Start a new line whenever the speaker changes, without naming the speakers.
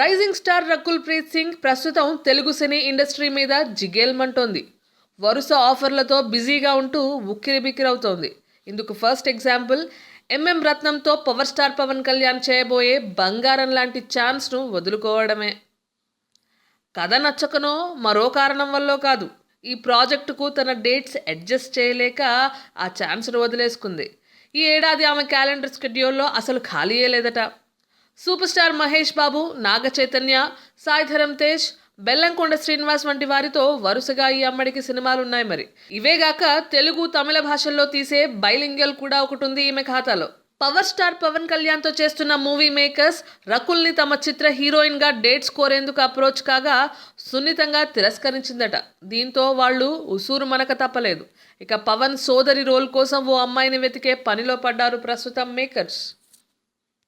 Rising star Rakul Preet Singh ప్రస్తుతం Telugu cine industry మీద జిగేల్మంటోంది వరుస ఆఫర్లతో బిజీగా ఉంటూ ఉక్కిరిబిక్కిరవుతోంది. ఇందుకు ఫస్ట్ ఎగ్జాంపుల్ ఎంఎం రత్నంతో పవర్ స్టార్ పవన్ కళ్యాణ్ చేయబోయే బంగారం లాంటి ఛాన్స్ను వదులుకోవడమే. కథ నచ్చకనో మరో కారణం వల్ల కాదు ఈ ప్రాజెక్టుకు తన డేట్స్ అడ్జస్ట్ చేయలేక ఆ ఛాన్స్ను వదిలేసుకుంది. ఈ ఏడాది ఆమె క్యాలెండర్ స్కెడ్యూల్లో అసలు ఖాళీయే లేదట. సూపర్ స్టార్ మహేష్ బాబు నాగ చైతన్య సాయిధరం తేజ్ బెల్లంకొండ శ్రీనివాస్ వంటి వారితో వరుసగా ఈ అమ్మడికి సినిమాలు ఉన్నాయి మరి ఇవేగాక తెలుగు తమిళ భాషల్లో తీసే బైలింగల్ కూడా ఒకటి ఉంది ఈమె ఖాతాలో. పవర్ స్టార్ పవన్ కళ్యాణ్తో చేస్తున్న మూవీ మేకర్స్ రకుల్ని తమ చిత్ర హీరోయిన్గా డేట్స్ కోరేందుకు అప్రోచ్ కాగా సున్నితంగా తిరస్కరించిందట. దీంతో వాళ్ళు ఉసూరు మనక తప్పలేదు. ఇక పవన్ సోదరి రోల్ కోసం ఓ అమ్మాయిని వెతికే పనిలో పడ్డారు ప్రస్తుతం makers.